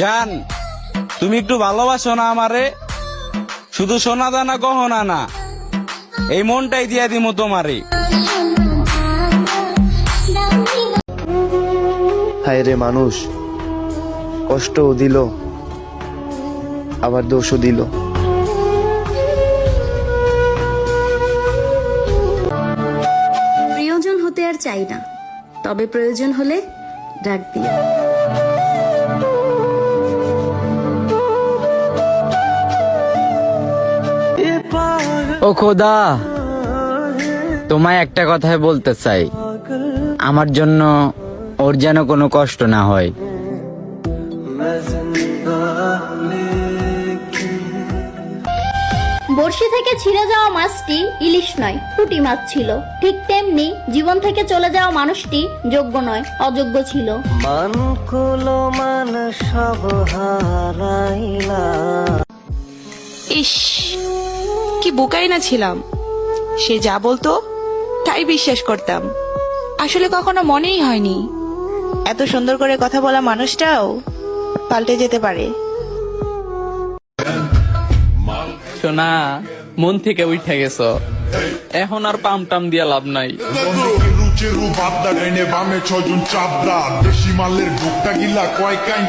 জান তুমি একটু ভালোবাসো না আমারে? শুধু সোনা দানা গহনা না এই মনটাই দিয়া দিমু তোমারে। হায় রে মানুষ কষ্টও দিল আবার দোষও দিল। প্রিয়জন হতে আর চাই না তবে প্রয়োজন হলে ডাক দিও। ও খোদা তোমায় একটা কথাই বলতে চাই। আমার জন্য ওর যেন কোনো কষ্ট না হয়। বড়শি থেকে ছিঁড়ে যাওয়া মাছটি ইলিশ নয় পুঁটি মাছ ছিল। ঠিক তেমনি জীবন থেকে চলে যাওয়া মানুষটি যোগ্য নয় অযোগ্য ছিল। মান কুলো মান সব হারাইলা ইস। কি বোকাই না ছিলাম। সে যা বলতো তাই বিশ্বাস করতাম। আসলে কখনো মনেই হয়নি। এত সুন্দর করে কথা বলা মানুষটাও পাল্টে যেতে পারে। সোনা মন থেকে উঠে গেছো। এখন আর পাম টাম দিয়া লাভ নাই। রুচেরু বাদ্দা ডাইনে বামে ছজন চাবদা দেশি মালের ভুকটা গিলা কয় কাইন